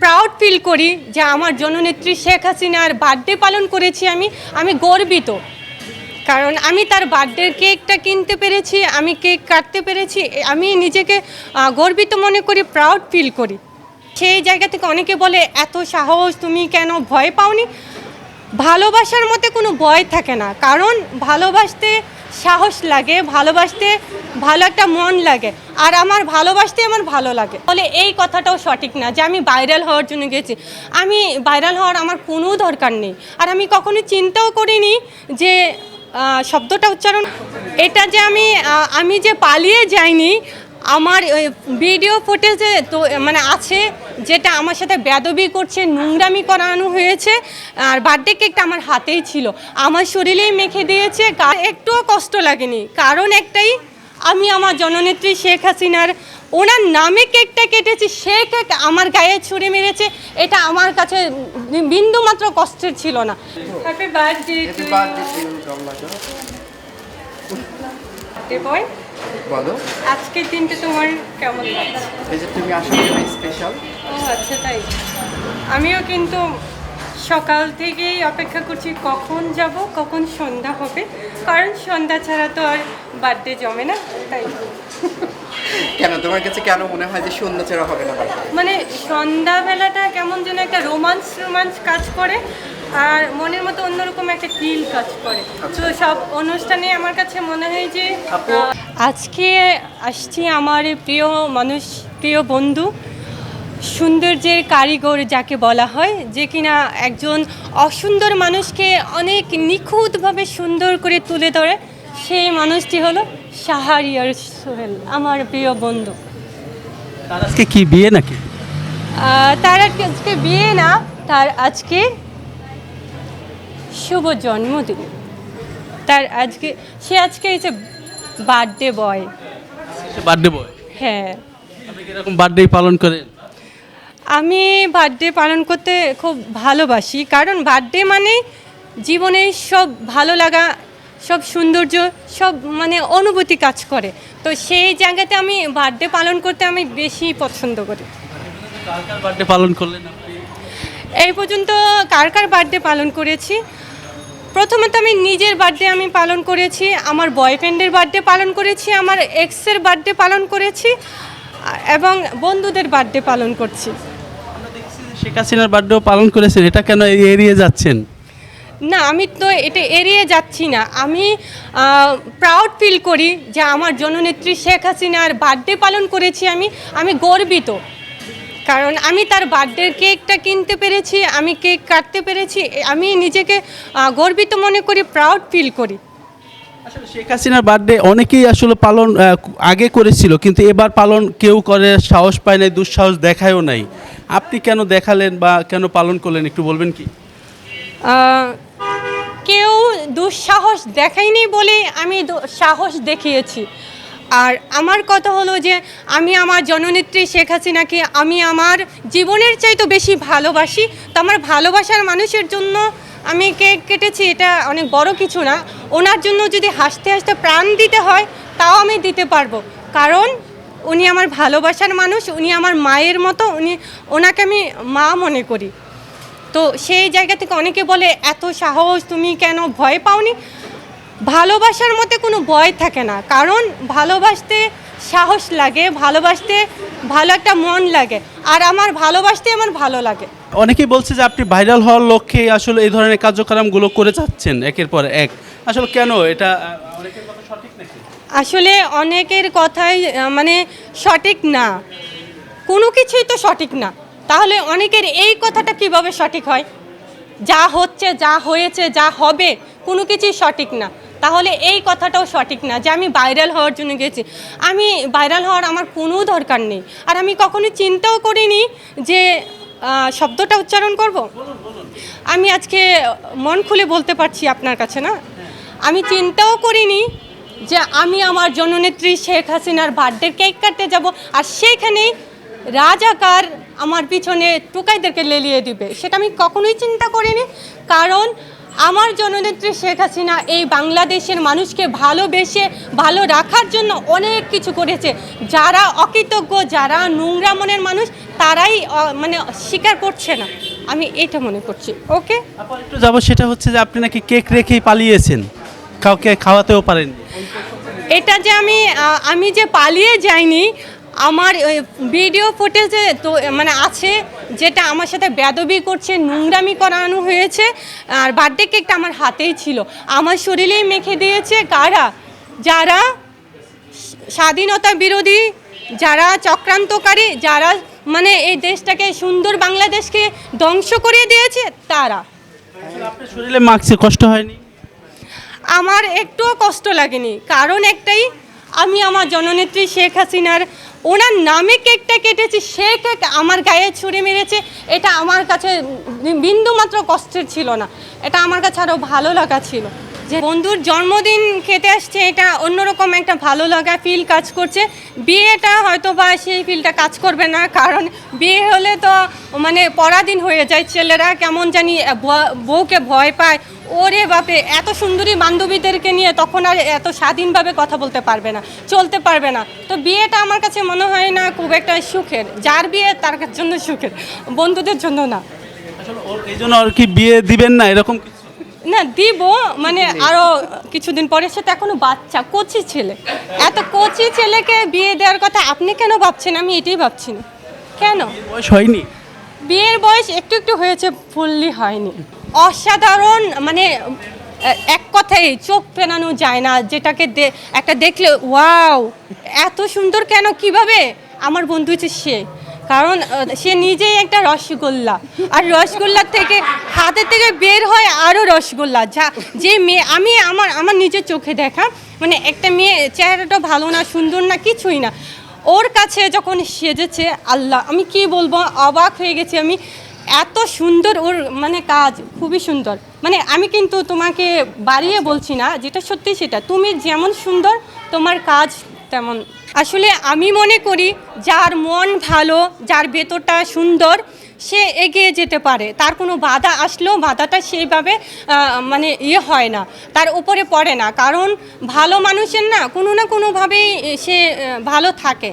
Proud feel করি যে আমার জননেত্রী শেখ হাসিনার বার্থডে পালন করেছি আমি আমি গর্বিত। কারণ আমি তার বার্থডে কেকটা কিনতে পেরেছি, আমি কেক কাটতে পেরেছি আমি নিজেকে গর্বিত মনে করি প্রাউড ফিল করি। সেই জায়গা থেকে অনেকে বলে, এত সাহস, তুমি কেন ভয় পাওনি? ভালোবাসার মতে কোনো ভয় থাকে না। কারণ ভালোবাসতে সাহস লাগে, ভালোবাসতে ভালো একটা মন লাগে, আর আমার ভালোবাসতে আমার ভালো লাগে। বলে এই কথাটাও সঠিক না যে আমি ভাইরাল হওয়ার জন্য গেছি। আমি ভাইরাল হওয়ার আমার কোনো দরকার নেই। আর আমি কখনো চিন্তাও করিনি যে শব্দটা উচ্চারণ এটা যে আমি আমি যে পালিয়ে যাইনি আমার ভিডিও ফুটেজে তো মানে আছে যেটা আমার সাথে বেদবি করছে নোংরামি করানো হয়েছে আর বার্থডে কেকটা আমার হাতেই ছিল। আমার শরীরেই মেখে দিয়েছে একটুও কষ্ট লাগেনি। কারণ একটাই আমি আমার জননেত্রী শেখ হাসিনার ওনার নামে কেকটা কেটেছি সে কেক আমার গায়ে ছুঁড়ে মেরেছে এটা আমার কাছে বিন্দু মাত্র কষ্টের ছিল না। হ্যাপি বার্থডে বলো। আজকের দিনটা তোমার কেমন লাগছে এই যে তুমি জন্য স্পেশাল ও আচ্ছা তাই। আমিও কিন্তু সকাল থেকেই অপেক্ষা করছি কখন যাব কখন সন্ধ্যা হবে। কারণ সন্ধ্যা ছাড়া তো আর বার্থডে জমে না তাই। কেন তোমার কাছে কেন মনে হয় যে সন্ধ্যা ছাড়া হবে না মানে সন্ধ্যাবেলাটা কেমন যেন একটা রোমান্স রোমান্স কাজ করে। আর মনের মতো অন্যরকম একটা ফিল কাজ করে। তো সব অনুষ্ঠানে আমার কাছে মনে হয় যে আজকে আসছি আমার প্রিয় মানুষ প্রিয় বন্ধু সৌন্দর্যের কারিগর যাকে বলা হয় যে কিনা একজন অসুন্দর মানুষকে অনেক নিখুঁতভাবে সুন্দর করে তুলে ধরে। সেই মানুষটি হলো শাহারিয়ার সোহেল আমার প্রিয় বন্ধু। তার আজকে কি বিয়ে নাকি? তার আজকে বিয়ে না তার আজকে শুভ জন্মদিন। তার আজকে সে আজকে এসে বার্থডে বয় বার্থডে বয় হ্যাঁ। আপনি কীরকম বার্থডে পালন করেন? আমি বার্থডে পালন করতে খুব ভালোবাসি। কারণ বার্থডে মানে জীবনে সব ভালো লাগা সব সৌন্দর্য সব মানে অনুভূতি কাজ করে। তো সেই জায়গাতে আমি বার্থডে পালন করতে আমি বেশি পছন্দ কার। বার্থডে পালন করলেন এই পর্যন্ত কার কার বার্থডে পালন করেছি? প্রথমত আমি নিজের বার্থডে আমি পালন করেছি আমার বয়ফ্রেন্ডের বার্থডে পালন করেছি আমার এক্সের বার্থডে পালন করেছি এবং বন্ধুদের বার্থডে পালন করছি। শেখ হাসিনার বার্থডেও পালন করেছেন এটা কেন এড়িয়ে যাচ্ছেন? না আমি তো এটা এড়িয়ে যাচ্ছি না। আমি প্রাউড ফিল করি যে আমার জননেত্রী শেখ হাসিনার বার্থডে পালন করেছি আমি আমি গর্বিত। কারণ আমি তার বার্থডে কেকটা কিনতে পেরেছি আমি কেক কাটতে পেরেছি আমি নিজেকে গর্বিত মনে করি প্রাউড ফিল করি। আসলে শেখ হাসিনার বার্থডে অনেকেই আসলে পালন আগে করেছিল কিন্তু এবার পালন কেউ করে সাহস পায় নাই দুঃসাহস দেখায়ও নাই। আপনি কেন দেখালেন বা কেন পালন করলেন একটু বলবেন কি? কেউ দুঃসাহস দেখায়নি বলে আমি সাহস দেখিয়েছি। আর আমার কথা হলো যে আমি আমার জননেত্রী শেখ হাসিনাকে আমি আমার জীবনের চাইতে বেশি ভালোবাসি। তো আমার ভালোবাসার মানুষের জন্য আমি কেক কেটেছি এটা অনেক বড় কিছু না। ওনার জন্য যদি হাসতে হাসতে প্রাণ দিতে হয়, তাও আমি দিতে পারব। কারণ উনি আমার ভালোবাসার মানুষ, উনি আমার মায়ের মতো, উনি ওনাকে আমি মা মনে করি। তো সেই জায়গা থেকে অনেকে বলে, এত সাহস, তুমি কেন ভয় পাওনি? ভালোবাসার মধ্যে কোনো ভয় থাকে না। কারণ ভালোবাসতে সাহস লাগে ভালোবাসতে ভালো একটা মন লাগে। আর আমার ভালোবাসতে আমার ভালো লাগে। অনেকেই বলছে যে আপনি ভাইরাল হওয়ার লক্ষ্যে আসলে এই ধরনের কার্যক্রমগুলো করে যাচ্ছেন একের পর এক। আসলে কেন? এটা অনেকের কথা সঠিক নাকি? আসলে অনেকের কথাই মানে সঠিক না। কোনো কিছুই তো সঠিক না। তাহলে অনেকের এই কথাটা কীভাবে সঠিক হয়? যা হচ্ছে যা হয়েছে যা হবে কোনো কিছুই সঠিক না। তাহলে এই কথাটাও সঠিক না যে আমি ভাইরাল হওয়ার জন্য গেছি। আমি ভাইরাল হওয়ার আমার কোনো দরকার নেই। আর আমি কখনো চিন্তাও করিনি যে শব্দটা উচ্চারণ করব? আমি আজকে মন খুলে বলতে পারছি আপনার কাছে না। আমি চিন্তাও করিনি যে আমি আমার জননেত্রী শেখ হাসিনার বার্থডে কেক কাটতে যাব আর সেইখানেই রাজাকার আমার পিছনে টুকাইদেরকে লেলিয়ে দিবে। সেটা আমি কখনোই চিন্তা করিনি। কারণ আমার জননেত্রী শেখ হাসিনা এই বাংলাদেশের মানুষকে ভালোবেসে ভালো রাখার জন্য অনেক কিছু করেছে। যারা অকৃতজ্ঞ যারা নোংরা মনের মানুষ তারাই মানে স্বীকার করছে না। আমি এটা মনে করছি। ওকে? একটু যাব সেটা হচ্ছে যে আপনি নাকি কেক রেখেই পালিয়েছেন। কাউকে খাওয়াতেও পারেন এটা যে আমি আমি যে পালিয়ে যাইনি আমার ভিডিও ফুটেজে তো মানে আছে যেটা আমার সাথে বেদবি করছে নোংরামি করানো হয়েছে আর বার্থডে কেকটা আমার হাতেই ছিল। আমার শরীরেই মেখে দিয়েছে কারা? যারা স্বাধীনতা বিরোধী যারা চক্রান্তকারী যারা মানে এই দেশটাকে সুন্দর বাংলাদেশকে ধ্বংস করে দিয়েছে তারা। আপনার শরীরে মাখছে কষ্ট হয়নি? আমার একটুও কষ্ট লাগেনি কারণ একটাই আমি আমার জননেত্রী শেখ হাসিনার, ওনার নামে কেকটা কেটেছি, সে কেক আমার গায়ে ছুঁড়ে মেরেছে। এটা আমার কাছে বিন্দুমাত্র কষ্টের ছিল না। এটা আমার কাছে আরও ভালো লাগা ছিল। যে বন্ধুর জন্মদিন খেতে আসছে, এটা অন্যরকম একটা ভালো লাগা ফিল কাজ করছে। বিয়েটা হয়তো বা সেই ফিলটা কাজ করবে না, কারণ বিয়ে হলে তো মানে পরাধীন হয়ে যায় ছেলেরা, কেমন জানি বউকে ভয় পায়। ওরে বাপে এত সুন্দরী বান্ধবীদেরকে নিয়ে তখন আর এত স্বাধীনভাবে কথা বলতে পারবে না, চলতে পারবে না। তো বিয়েটা আমার কাছে মনে হয় না খুব একটা সুখের, যার বিয়ে তার জন্য সুখের, বন্ধুদের জন্য না। আর কি বিয়ে দিবেন না, এরকম কিছু না দিব মানে আরও কিছুদিন পরে সে তো এখনও বাচ্চা কচি ছেলে। এত কচি ছেলেকে বিয়ে দেওয়ার কথা আপনি কেন ভাবছেন? আমি এটাই ভাবছি না। কেন? বয়স হয়নি। বিয়ের বয়স একটু একটু হয়েছে ফুললি হয়নি। অসাধারণ মানে এক কথায় চোখ পেনানো যায় না যেটাকে একটা দেখলে ওয়াও এত সুন্দর কেন? কীভাবে? আমার বন্ধু হচ্ছে সে। কারণ সে নিজেই একটা রসগোল্লা। আর রসগোল্লার থেকে, হাতের থেকে বের হয় আরও রসগোল্লা। যা, যে মেয়ে, আমি আমার আমার নিজের চোখে দেখা মানে একটা মেয়ে, চেহারাটা ভালো না, সুন্দর না, কিছুই না। ওর কাছে যখন সেজেছে, আল্লাহ, আমি কি বলব, অবাক হয়ে গেছি আমি। এত সুন্দর ওর মানে কাজ, খুবই সুন্দর। মানে আমি কিন্তু তোমাকে বাড়িয়ে বলছি না, যেটা সত্যি সেটা। তুমি যেমন সুন্দর, তোমার কাজ তেমন আসলে আমি মনে করি যার মন ভালো, যার ভেতরটা সুন্দর, সে এগিয়ে যেতে পারে। তার কোনো বাধা আসলেও বাধাটা সেইভাবে মানে ইয়ে হয় না, তার উপরে পড়ে না। কারণ ভালো মানুষের না কোনো না কোনোভাবেই সে ভালো থাকে।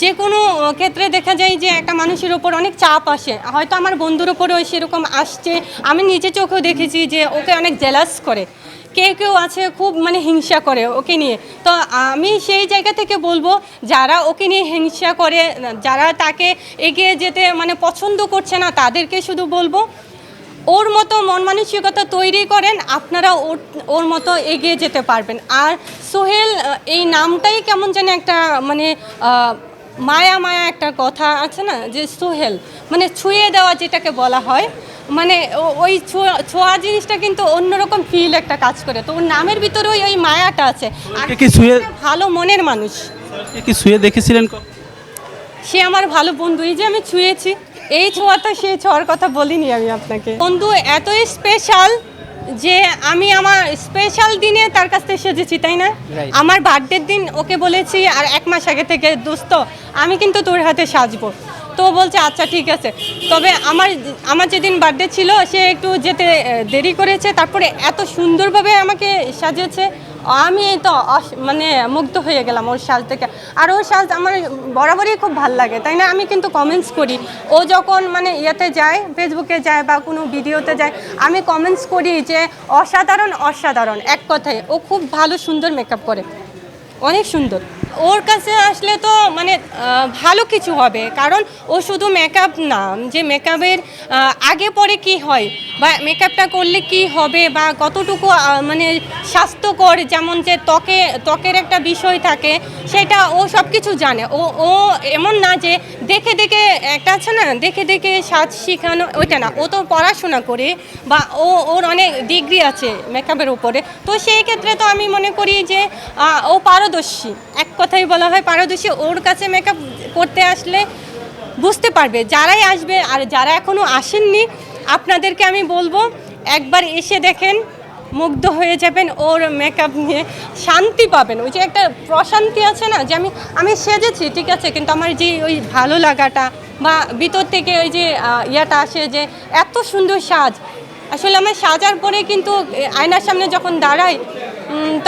যে কোনো ক্ষেত্রে দেখা যায় যে একটা মানুষের ওপর অনেক চাপ আসে। হয়তো আমার বন্ধুর ওপরেও সেরকম আসছে। আমি নিজে চোখেও দেখেছি যে ওকে অনেক জেলাস করে। কেউ কেউ আছে খুব মানে হিংসা করে ওকে নিয়ে। তো আমি সেই জায়গা থেকে বলব, যারা ওকে নিয়ে হিংসা করে, যারা তাকে এগিয়ে যেতে মানে পছন্দ করছে না, তাদেরকে শুধু বলব, ওর মতো মন মানসিকতা তৈরি করেন, আপনারা ওর ওর মতো এগিয়ে যেতে পারবেন। আর সোহেল, এই নামটাই কেমন যেন একটা মানে মায়া মায়া একটা কথা আছে না, যে সোহেল মানে ছুঁয়ে দেওয়া যেটাকে বলা হয় মানে ওই ছোঁয়া ছোঁয়া জিনিসটা কিন্তু অন্যরকম ফিল একটা কাজ করে। তো ওর নামের ভিতরে ওই ওই মায়াটা আছে। কি ভালো মনের মানুষ। কি শুয়ে দেখেছিলেন সে আমার ভালো বন্ধু। এই যে আমি ছুঁয়েছি এই ছোঁয়াটা সে ছোঁয়ার কথা বলিনি আমি আপনাকে। বন্ধু এতই স্পেশাল যে আমি আমার স্পেশাল দিনে তার কাছ থেকে সেজেছি তাই না? আমার বার্থডের দিন ওকে বলেছি আর এক মাস আগে থেকে দোস্ত আমি কিন্তু তোর হাতে সাজবো। তো বলছে আচ্ছা ঠিক আছে। তবে আমার আমার যেদিন বার্থডে ছিল, সে একটু যেতে দেরি করেছে। তারপরে এত সুন্দরভাবে আমাকে সাজিয়েছে, আমি তো মানে মুগ্ধ হয়ে গেলাম ওর সাজ থেকে। আর ওর সাজ আমার বরাবরই খুব ভালো লাগে, তাই না? আমি কিন্তু কমেন্টস করি। ও যখন মানে ইয়েতে যায় ফেসবুকে যায় বা কোনো ভিডিওতে যায়, আমি কমেন্টস করি যে, অসাধারণ অসাধারণ। এক কথায়, ও খুব ভালো, সুন্দর মেকআপ করে। অনেক সুন্দর। ওর কাছে আসলে তো মানে ভালো কিছু হবে। কারণ ও শুধু মেকআপ না, যে মেকআপের আগে পরে কি হয় বা মেকআপটা করলে কি হবে বা কতটুকু মানে স্বাস্থ্যকর যেমন যে ত্বকে, ত্বকের একটা বিষয় থাকে, সেটা ও সব কিছু জানে। ও ও এমন না যে দেখে দেখে একটা আছে না, দেখে দেখে সাজ শেখানো, ওইটা না। ও তো পড়াশোনা করে বা ও, ওর অনেক ডিগ্রি আছে মেকআপের উপরে। তো সেই ক্ষেত্রে তো আমি মনে করি যে ও পারদর্শী, এক কথাই বলা হয়, পারদর্শী ওর কাছে মেকআপ করতে আসলে বুঝতে পারবে যারাই আসবে আর যারা এখনও আসেননি, আপনাদেরকে আমি বলব, একবার এসে দেখেন, মুগ্ধ হয়ে যাবেন ওর মেকআপ নিয়ে, শান্তি পাবেন। ওই যে একটা প্রশান্তি আছে না, যে আমি আমি সেজেছি, ঠিক আছে, কিন্তু আমার যে ওই ভালো লাগাটা বা ভিতর থেকে ওই যে ইয়াটা আসে যে এত সুন্দর সাজ। আসলে আমার সাজার পরে কিন্তু আয়নার সামনে যখন দাঁড়াই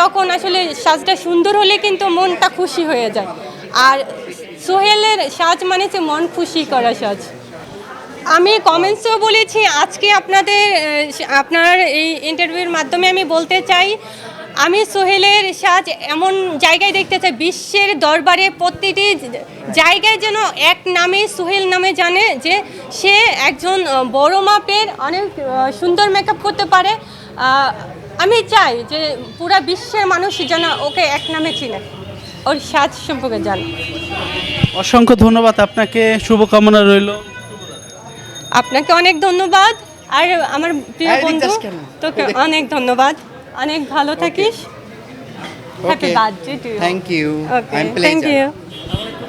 তখন আসলে সাজটা সুন্দর হলে কিন্তু মনটা খুশি হয়ে যায়। আর সোহেলের সাজ মানে যে মন খুশি করা সাজ। আমি কমেন্টসেও বলেছি, আজকে আপনাদের আপনার এই ইন্টারভিউর মাধ্যমে আমি বলতে চাই, আমি সোহেলের সাজ এমন জায়গায় দেখতে চাই, বিশ্বের দরবারে প্রতিটি জায়গায় যেন এক নামে সোহেল নামে জানে যে সে একজন বড় মাপের অনেক সুন্দর মেকআপ করতে পারে। আমি চাই যে পুরা বিশ্বের মানুষ যেন ওকে এক নামে চিনে ওর সাজ সম্পর্কে জানে। অসংখ্য ধন্যবাদ আপনাকে শুভকামনা রইল। আপনাকে অনেক ধন্যবাদ আর আমার প্রিয় বন্ধু তোকে অনেক ধন্যবাদ অনেক ভালো থাকিস। Happy. Birthday to thank you thank you